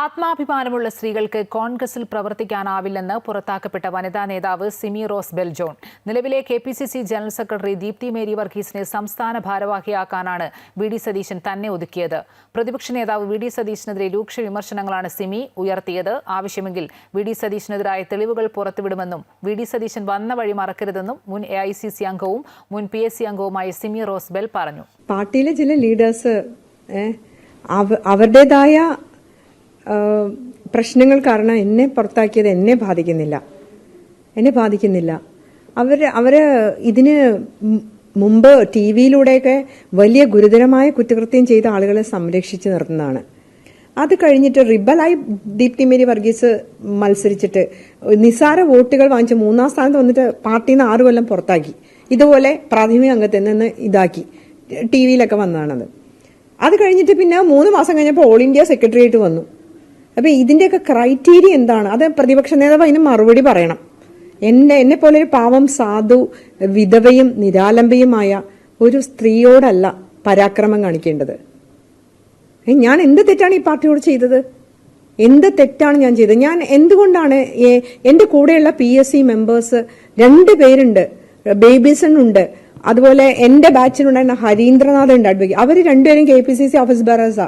ആത്മാഭിമാനമുള്ള സ്ത്രീകൾക്ക് കോൺഗ്രസിൽ പ്രവർത്തിക്കാനാവില്ലെന്ന് പുറത്താക്കപ്പെട്ട വനിതാ നേതാവ് സിമി റോസ് ബെൽജോൺ. നിലവിലെ K P C C general secretary Deepthi Mary വർഗീസിനെ സംസ്ഥാന ഭാരവാഹിയാക്കാനാണ് വി ഡി സതീശൻ തന്നെ ഒതുക്കിയത്. പ്രതിപക്ഷ നേതാവ് വി ഡി സതീശനെതിരെ രൂക്ഷ വിമർശനങ്ങളാണ് സിമി ഉയർത്തിയത്. ആവശ്യമെങ്കിൽ വി ഡി സതീശനെതിരായ തെളിവുകൾ പുറത്തുവിടുമെന്നും വി ഡി സതീശൻ വന്ന വഴി മറക്കരുതെന്നും മുൻ എ ഐ സി സി അംഗവും മുൻ പി എസ് സി അംഗവുമായ സിമി റോസ് ബെൽ പറഞ്ഞു. പാർട്ടിയിലെ ചില ലീഡേഴ്സ് അവരുടേതായ പ്രശ്നങ്ങൾ കാരണം എന്നെ പുറത്താക്കിയത് എന്നെ ബാധിക്കുന്നില്ല. എന്നെ ബാധിക്കുന്നില്ല. അവർ അവർ ഇതിന് മുമ്പ് ടി വിയിലൂടെയൊക്കെ വലിയ ഗുരുതരമായ കുറ്റകൃത്യം ചെയ്ത ആളുകളെ സംരക്ഷിച്ചു നിർത്തുന്നതാണ്. അത് കഴിഞ്ഞിട്ട് റിബലായി ദീപ്തി മേരി വർഗീസ് മത്സരിച്ചിട്ട് നിസാര വോട്ടുകൾ വാങ്ങിച്ച് മൂന്നാം സ്ഥാനത്ത് വന്നിട്ട് പാർട്ടിയിൽ നിന്ന് ആറു കൊല്ലം പുറത്താക്കി. ഇതുപോലെ പ്രാഥമിക അംഗത്തിൽ നിന്ന് ഇതാക്കി. ടി വിയിലൊക്കെ വന്നതാണത്. അത് കഴിഞ്ഞിട്ട് പിന്നെ മൂന്ന് മാസം കഴിഞ്ഞപ്പോൾ ഓൾ ഇന്ത്യ സെക്രട്ടേറിയറ്റ് വന്നു. അപ്പൊ ഇതിന്റെയൊക്കെ ക്രൈറ്റീരിയ എന്താണ്? അത് പ്രതിപക്ഷ നേതാവ് അതിന് മറുപടി പറയണം. എന്നെ എന്നെ പോലെ ഒരു പാവം സാധു വിധവയും നിരാലംബയുമായ ഒരു സ്ത്രീയോടല്ല പരാക്രമം കാണിക്കേണ്ടത്. ഞാൻ എന്ത് തെറ്റാണ് ഈ പാർട്ടിയോട് ചെയ്തത്? എന്ത് തെറ്റാണ് ഞാൻ ചെയ്തത്? ഞാൻ എന്തുകൊണ്ടാണ് എന്റെ കൂടെയുള്ള പി എസ് സി മെമ്പേഴ്സ് രണ്ട് പേരുണ്ട് ബേബിസൺ ഉണ്ട് അതുപോലെ എന്റെ ബാച്ചിലുണ്ടായിരുന്ന ഹരീന്ദ്രനാഥ് ഉണ്ട് അഡ്വക്കേറ്റ് അവർ രണ്ടുപേരും K P C C office ബറേഴ്സാ